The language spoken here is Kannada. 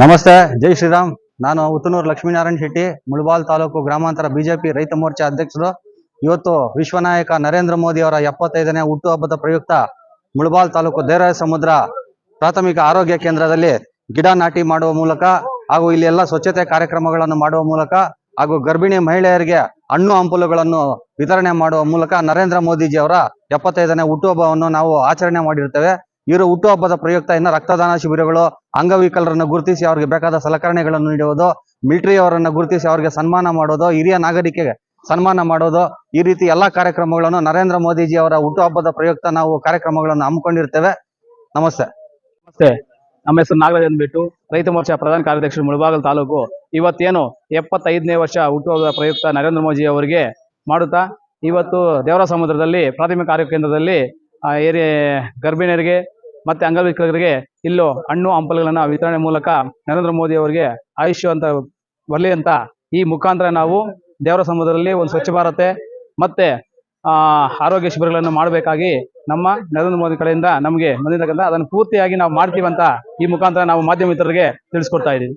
ನಮಸ್ತೆ, ಜೈ ಶ್ರೀರಾಮ್. ನಾನು ಉತ್ತನೂರು ಲಕ್ಷ್ಮೀನಾರಾಯಣ ಶೆಟ್ಟಿ, ಮುಳಬಾಲ್ ತಾಲೂಕು ಗ್ರಾಮಾಂತರ ಬಿಜೆಪಿ ರೈತ ಮೋರ್ಚಾ ಅಧ್ಯಕ್ಷರು. ಇವತ್ತು ವಿಶ್ವನಾಯಕ ನರೇಂದ್ರ ಮೋದಿ ಅವರ ಎಪ್ಪತ್ತೈದನೇ ಹುಟ್ಟುಹಬ್ಬದ ಪ್ರಯುಕ್ತ ಮುಳಬಾಲ್ ತಾಲೂಕು ದೇರಾಯ ಸಮುದ್ರ ಪ್ರಾಥಮಿಕ ಆರೋಗ್ಯ ಕೇಂದ್ರದಲ್ಲಿ ಗಿಡ ನಾಟಿ ಮಾಡುವ ಮೂಲಕ ಹಾಗೂ ಇಲ್ಲಿ ಎಲ್ಲ ಸ್ವಚ್ಛತೆ ಕಾರ್ಯಕ್ರಮಗಳನ್ನು ಮಾಡುವ ಮೂಲಕ ಹಾಗೂ ಗರ್ಭಿಣಿ ಮಹಿಳೆಯರಿಗೆ ಹಣ್ಣು ಹಂಪಲುಗಳನ್ನು ವಿತರಣೆ ಮಾಡುವ ಮೂಲಕ ನರೇಂದ್ರ ಮೋದಿಜಿ ಅವರ ಎಪ್ಪತ್ತೈದನೇ ಹುಟ್ಟುಹಬ್ಬವನ್ನು ನಾವು ಆಚರಣೆ ಮಾಡಿರ್ತೇವೆ. ಇವರು ಹುಟ್ಟುಹಬ್ಬದ ಪ್ರಯುಕ್ತ ಇನ್ನ ರಕ್ತದಾನ ಶಿಬಿರಗಳು ಅಂಗವಿಕಲರನ್ನು ಗುರುತಿಸಿ ಅವರಿಗೆ ಬೇಕಾದ ಸಲಕರಣೆಗಳನ್ನು ನೀಡುವುದು, ಮಿಲಿಟರಿ ಅವರನ್ನು ಗುರುತಿಸಿ ಅವರಿಗೆ ಸನ್ಮಾನ ಮಾಡೋದು, ಹಿರಿಯ ನಾಗರಿಕೆಗೆ ಸನ್ಮಾನ ಮಾಡೋದು, ಈ ರೀತಿ ಎಲ್ಲಾ ಕಾರ್ಯಕ್ರಮಗಳನ್ನು ನರೇಂದ್ರ ಮೋದಿಜಿ ಅವರ ಹುಟ್ಟುಹಬ್ಬದ ಪ್ರಯುಕ್ತ ನಾವು ಕಾರ್ಯಕ್ರಮಗಳನ್ನು ಹಮ್ಮಿಕೊಂಡಿರ್ತೇವೆ. ನಮಸ್ತೆ. ನಮಸ್ತೆ. ನಮ್ಮ ಹೆಸರು ನಾಗರಾಜ್ ಅಂದ್ಬಿಟ್ಟು ರೈತ ಮೋರ್ಚಾ ಪ್ರಧಾನ ಕಾರ್ಯದರ್ಶಿ ಮುಳಬಾಗಲ್ ತಾಲೂಕು. ಇವತ್ತೇನು ಎಪ್ಪತ್ತೈದನೇ ವರ್ಷ ಹುಟ್ಟುಹಬ್ಬದ ಪ್ರಯುಕ್ತ ನರೇಂದ್ರ ಮೋದಿ ಅವರಿಗೆ ಮಾಡುತ್ತಾ, ಇವತ್ತು ದೇವರ ಸಮುದ್ರದಲ್ಲಿ ಪ್ರಾಥಮಿಕ ಆರೋಗ್ಯ ಕೇಂದ್ರದಲ್ಲಿ ಏರಿಯ ಏರಿ ಗರ್ಭಿಣಿಯರಿಗೆ ಮತ್ತೆ ಅಂಗವಿಕಲರಿಗೆ ಇಲ್ಲೂ ಹಣ್ಣು ಹಂಪಲುಗಳನ್ನ ವಿತರಣೆ ಮೂಲಕ ನರೇಂದ್ರ ಮೋದಿ ಅವರಿಗೆ ಆಯುಷ್ಯ ಅಂತ ಬರಲಿ ಅಂತ ಈ ಮುಖಾಂತರ ನಾವು ದೇವರ ಸಮುದ್ರದಲ್ಲಿ ಒಂದು ಸ್ವಚ್ಛ ಭಾರತೆ ಮತ್ತೆ ಆರೋಗ್ಯ ಶಿಬಿರಗಳನ್ನು ಮಾಡಬೇಕಾಗಿ ನಮ್ಮ ನರೇಂದ್ರ ಮೋದಿ ಕಡೆಯಿಂದ ನಮಗೆ ಬಂದಿರತಕ್ಕಂಥ ಅದನ್ನು ಪೂರ್ತಿಯಾಗಿ ನಾವು ಮಾಡ್ತೀವಂತ ಈ ಮುಖಾಂತರ ನಾವು ಮಾಧ್ಯಮ ಮಿತ್ರರಿಗೆ ತಿಳಿಸ್ಕೊಡ್ತಾ ಇದ್ದೀವಿ.